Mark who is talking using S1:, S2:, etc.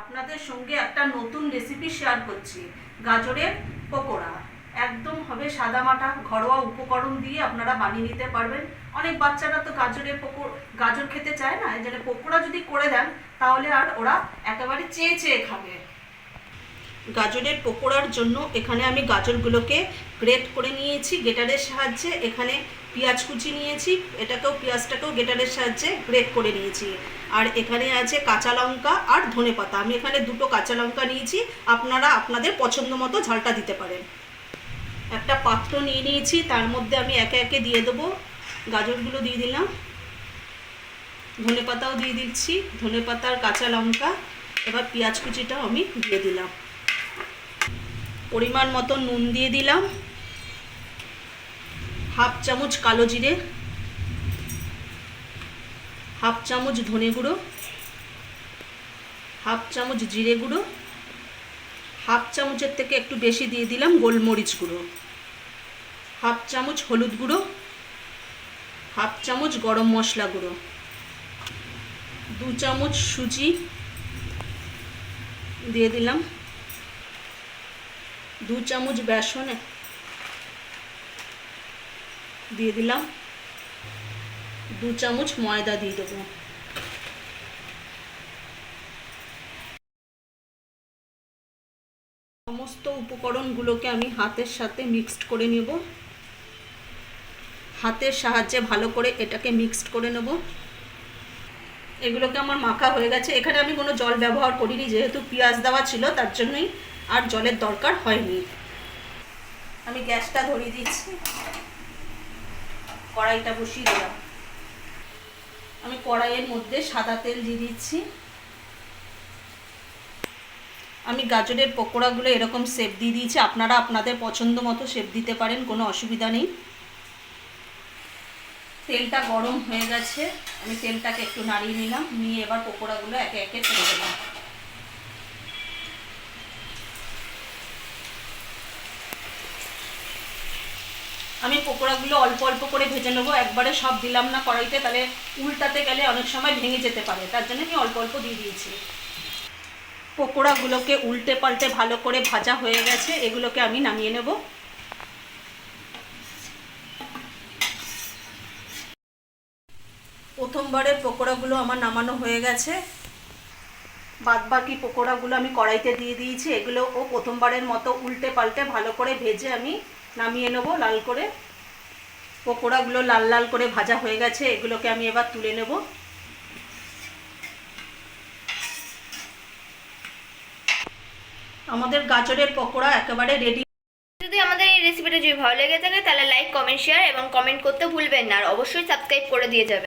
S1: আপনাদের সঙ্গে একটা নতুন রেসিপি শেয়ার করছি। গাজরের পকোড়া। একদম হবে সাদামাটা ঘরোয়া উপকরণ দিয়ে আপনারা বানিয়ে নিতে পারবেন। অনেক বাচ্চারা তো গাজরের পকোড় গাজর খেতে চায় না জন্য পকোড়া যদি করে দেন, তাহলে আর ওরা একেবারে চেয়ে চেয়ে খাবে। গাজরের পকোড়ার জন্য এখানে আমি গাজরগুলোকে গ্রেট করে নিয়েছি, গেটারের সাহায্যে। এখানে পেঁয়াজ কুচি নিয়েছি, এটাকেও, পেঁয়াজটাকেও গেটারের সাহায্যে গ্রেট করে নিয়েছি। আর এখানে আছে কাঁচা লঙ্কা আর ধনে পাতা। আমি এখানে দুটো কাঁচা লঙ্কা নিয়েছি, আপনারা আপনাদের পছন্দ মতো ঝালটা দিতে পারেন। একটা পাত্র নিয়ে নিয়েছি, তার মধ্যে আমি একে একে দিয়ে দেবো। গাজরগুলো দিয়ে দিলাম। ধনে পাতাও দিয়ে দিচ্ছি, ধনে পাতা আর কাঁচা লঙ্কা, এবার পেঁয়াজ কুচিটাও আমি দিয়ে দিলাম। পরিমাণ মতো নুন দিয়ে দিলাম। হাফ চামচ কালো জিরে, হাফ চামচ ধনে গুঁড়ো, হাফ চামচ জিরে গুঁড়ো, হাফ চামচের থেকে একটু বেশি দিয়ে দিলাম গোলমরিচ গুঁড়ো, হাফ চামচ হলুদ গুঁড়ো, হাফ চামচ গরম মশলা গুঁড়ো, দু চামচ সুজি দিয়ে দিলাম। দু চামচ বেসন দিয়ে দিলাম। দু চামচ ময়দা দিয়ে দেবো। সমস্ত উপকরণগুলোকে আমি হাতের সাথে মিক্সড করে নেব। হাতের সাহায্যে ভালো করে এটাকে মিক্সড করে নেব। এগুলোকে আমার মাখা হয়ে গেছে। এখানে আমি কোনো জল ব্যবহার করিনি, যেহেতু পেঁয়াজ দেওয়া ছিল, তার জন্যই আর জলের দরকার হয়নি। আমি গ্যাসটা ধরিয়ে দিচ্ছি। কড়াইটা বসিয়ে দিলাম। আমি কড়াইয়ের মধ্যে সাদা তেল দিয়ে দিচ্ছি। আমি গাজরের পকোড়াগুলো এরকম শেপ দিয়ে দিয়েছি। আপনারা আপনাদের পছন্দ মতো শেপ দিতে পারেন, কোনো অসুবিধা নেই। তেলটা গরম হয়ে গেছে। আমি তেলটাকে একটু নাড়িয়ে নিলাম। নিয়ে এবার পকোড়াগুলো একে একে ছেড়ে দিলাম আমি পকোড়াগুলো অল্প অল্প করে ভেজে নেব, একবারে সব দিলাম না কড়াইতে, তাহলে উল্টাতে গেলে অনেক সময় ভেঙে যেতে পারে, তার জন্য আমি অল্প অল্প দিয়ে দিয়েছি। পকোড়াগুলোকে উল্টে পাল্টে ভালো করে ভাজা হয়ে গেছে, এগুলোকে আমি নামিয়ে নেব। প্রথমবারের পকোড়াগুলো আমার নামানো হয়ে গেছে। বাদ বাকি পকোড়াগুলো আমি কড়াইতে দিয়ে দিয়েছি, এগুলো ও প্রথমবারের মতো উল্টে পাল্টে ভালো করে ভেজে আমি নামিয়ে নেব লাল করে। পকোড়াগুলো লাল লাল করে ভাজা হয়ে গেছে, এগুলোকে আমি এবার তুলে নেব। আমাদের গাজরের পকোড়া একেবারে রেডি
S2: যদি আমাদের এই রেসিপিটা যদি ভালো লেগে থাকে, তাহলে লাইক কমেন্ট শেয়ার এবং কমেন্ট করতে ভুলবেন না, আর অবশ্যই সাবস্ক্রাইব করে দিয়ে যাবেন।